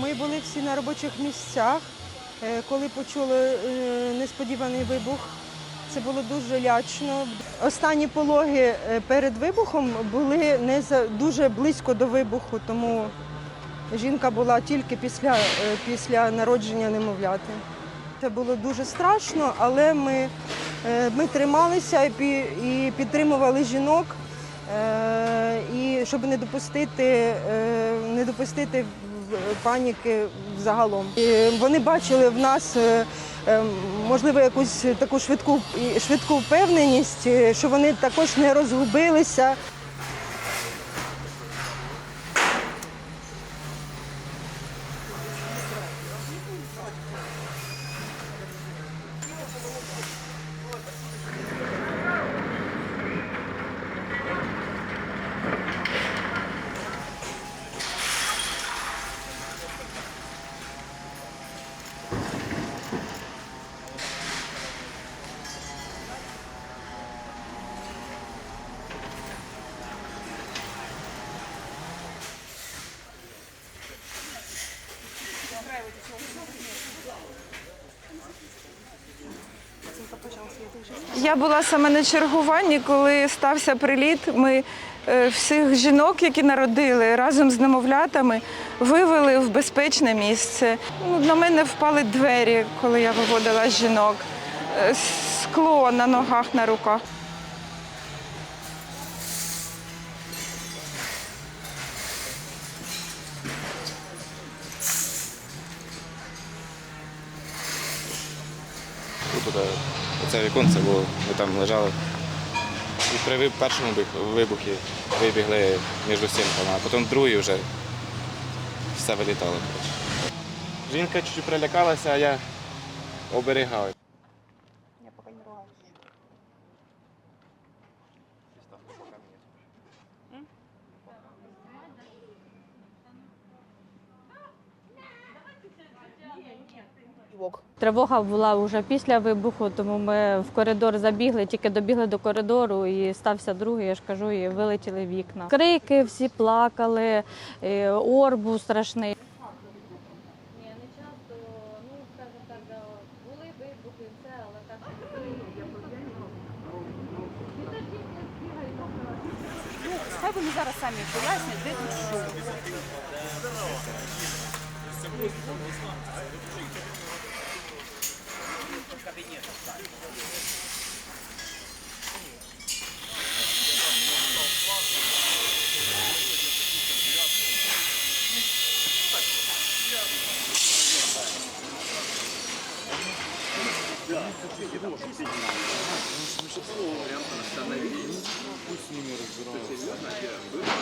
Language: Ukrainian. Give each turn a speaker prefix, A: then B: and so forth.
A: Ми були всі на робочих місцях, е, коли почули е, несподіваний вибух. Це було дуже лячно. Останні пологи е, перед вибухом були не дуже близько до вибуху, тому жінка була тільки після, після народження немовляти. Це було дуже страшно, але ми, ми трималися і підтримували жінок, і щоб не допустити, не допустити паніки загалом. І вони бачили в нас. е, е, Можливо, якусь таку швидку швидку впевненість, е, що вони також не розгубилися.
B: Я була саме на чергуванні, коли стався приліт. Ми е, всіх жінок, які народили разом з немовлятами, вивели в безпечне місце. Ну, на мене впали двері, коли я виводила жінок. Е, Скло на ногах, на руках.
C: Туди, оце віконце бо ми там лежали. І при першому вибухі вибігли між стінками, а потім другий вже все вилітало. Жінка чуть-чуть прилякалася, а я оберігав.
D: Тривога була вже після вибуху, тому ми в коридор забігли, тільки добігли до коридору і стався другий, я ж кажу, і вилетіли вікна. Крики, всі плакали, е, ор був страшний. Ну.
E: Хай вони зараз самі пояснять, де тут що. Пусть с ними разбираются.